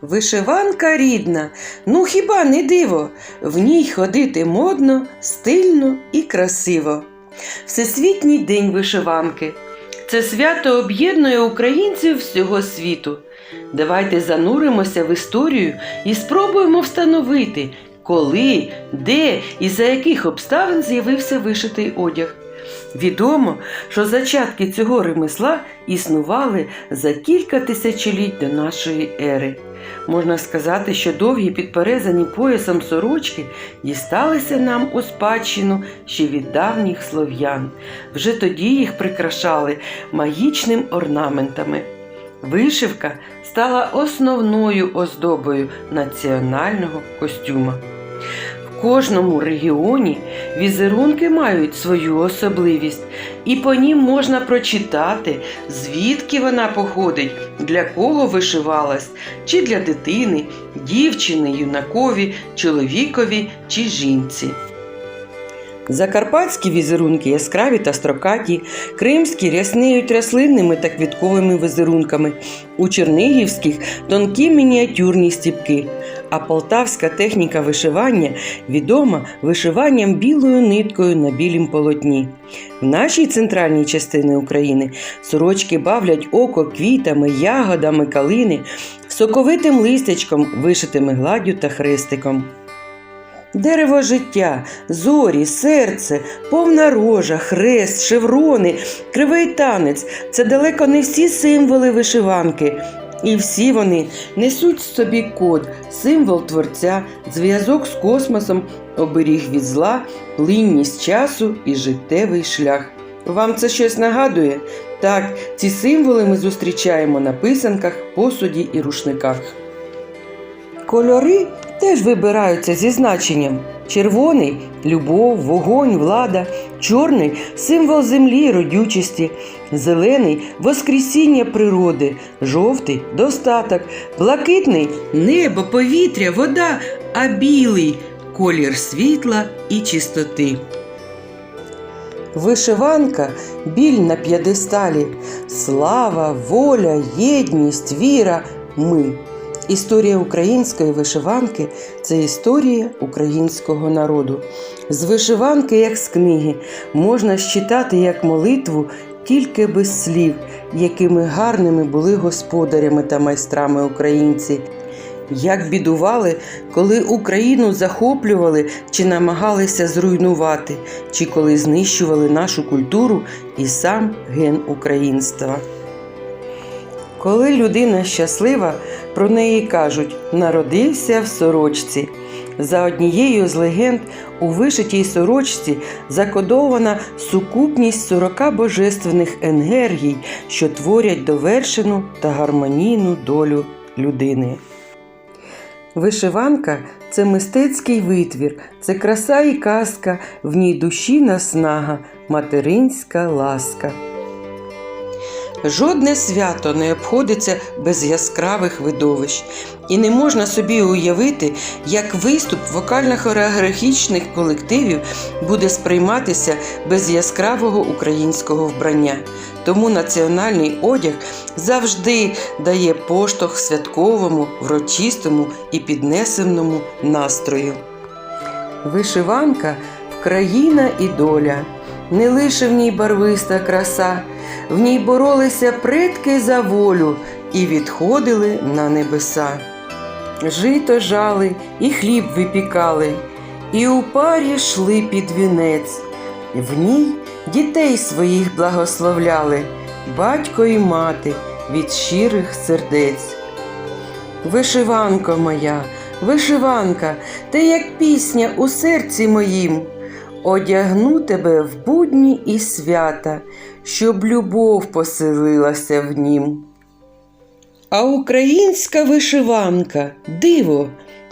Вишиванка рідна, ну хіба не диво? В ній ходити модно, стильно і красиво. Всесвітній день вишиванки. Це свято об'єднує українців всього світу. Давайте зануримося в історію і спробуємо встановити, коли, де і за яких обставин з'явився вишитий одяг. Відомо, що зачатки цього ремесла існували за кілька тисячоліть до нашої ери. Можна сказати, що довгі підперезані поясом сорочки дісталися нам у спадщину ще від давніх слов'ян. Вже тоді їх прикрашали магічним орнаментами. Вишивка стала основною оздобою національного костюма. Кожному регіоні візерунки мають свою особливість, і по нім можна прочитати, звідки вона походить, для кого вишивалась, чи для дитини, дівчини, юнакові, чоловікові чи жінці. Закарпатські візерунки яскраві та строкаті, кримські рясніють рослинними та квітковими візерунками, у чернигівських тонкі мініатюрні стіпки. А полтавська техніка вишивання відома вишиванням білою ниткою на білім полотні. В нашій центральній частині України сорочки бавлять око квітами, ягодами калини, соковитим листячком, вишитими гладдю та хрестиком. Дерево життя, зорі, серце, повна рожа, хрест, шеврони, кривий танець це далеко не всі символи вишиванки. І всі вони несуть в собі код, символ творця, зв'язок з космосом, оберіг від зла, плинність часу і життєвий шлях. Вам це щось нагадує? Так, ці символи ми зустрічаємо на писанках, посуді і рушниках. Кольори теж вибираються зі значенням. Червоний любов, вогонь, влада, чорний символ землі родючості, зелений воскресіння природи, жовтий достаток, блакитний небо, повітря, вода, а білий колір світла і чистоти. Вишиванка біль на п'єдесталі, слава, воля, єдність, віра, ми. Історія української вишиванки це історія українського народу. З вишиванки, як з книги, можна считати як молитву тільки без слів, якими гарними були господарями та майстрами українці. Як бідували, коли Україну захоплювали чи намагалися зруйнувати, чи коли знищували нашу культуру і сам ген українства. Коли людина щаслива, про неї кажуть народився в сорочці. За однією з легенд, у вишитій сорочці закодована сукупність 40 божественних енергій, що творять довершену та гармонійну долю людини. Вишиванка це мистецький витвір, це краса і казка, в ній душі наснага, материнська ласка. Жодне свято не обходиться без яскравих видовищ, і не можна собі уявити, як виступ вокально-хореографічних колективів буде сприйматися без яскравого українського вбрання. Тому національний одяг завжди дає поштовх святковому, врочистому і піднесеному настрою. Вишиванка країна і доля, не лише в ній барвиста краса, в ній боролися предки за волю і відходили на небеса. Жито жали і хліб випікали, і у парі йшли під вінець. В ній дітей своїх благословляли, батько і мати від щирих сердець. Вишиванко моя, вишиванка, ти як пісня у серці моїм. Одягну тебе в будні і свята, щоб любов поселилася в нім. А українська вишиванка диво,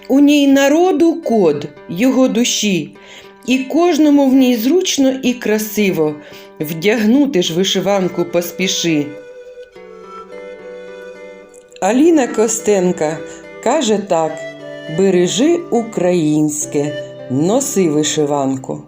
у ній народу код його душі, і кожному в ній зручно і красиво вдягнути ж вишиванку поспіши. Аліна Костенка каже так: бережи українське, носи вишиванку.